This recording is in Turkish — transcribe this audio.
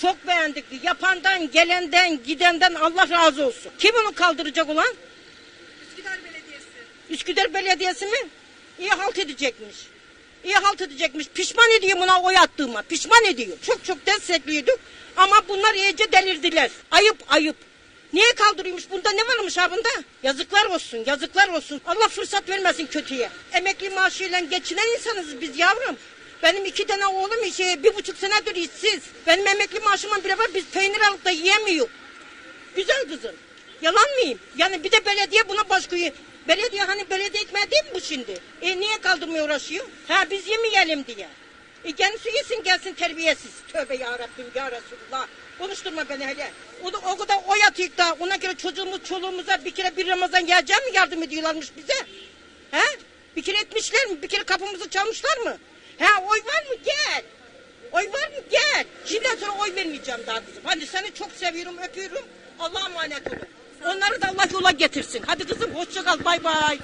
Çok beğendik. Yapandan, gelenden, gidenden Allah razı olsun. Kim onu kaldıracak ulan? Üsküdar Belediyesi. Üsküdar Belediyesi mi? İyi halt edecekmiş. İyi halt edecekmiş. Pişman ediyor buna oy attığıma. Pişman ediyor. Çok çok destekliyorduk. Ama bunlar iyice delirdiler. Ayıp ayıp. Niye kaldırıyormuş? Bunda ne varmış ha bunda? Yazıklar olsun, yazıklar olsun. Allah fırsat vermesin kötüye. Emekli maaşıyla geçinen insanız biz yavrum. Benim iki tane oğlum işe bir buçuk senedir işsiz. Benim emekli maaşımla bile var biz peynir alıp da yiyemiyor. Güzel kızım. Yalan mıyım? Yani bir de belediye buna baş koyuyor. Belediye hani belediye ekmeği değil mi bu şimdi? E niye kaldırmaya uğraşıyor? Ha biz yemeyelim diye. E kendisi yesin gelsin terbiyesiz. Tövbe ya Rabbim ya Resulullah. Konuşturma beni hele. O, da, o kadar oy atıyık da ona göre çocuğumuz çoluğumuza bir kere bir Ramazan geleceğim mi yardım ediyorlarmış bize? He? Bir kere etmişler mi? Bir kere kapımızı çalmışlar mı? Ha oy var mı? Gel. Oy var mı? Gel. Şimdiden sonra oy vermeyeceğim daha kızım. Hadi seni çok seviyorum, öpüyorum. Allah'a emanet olun. Onları da Allah yola getirsin. Hadi kızım hoşça kal. Bay bay.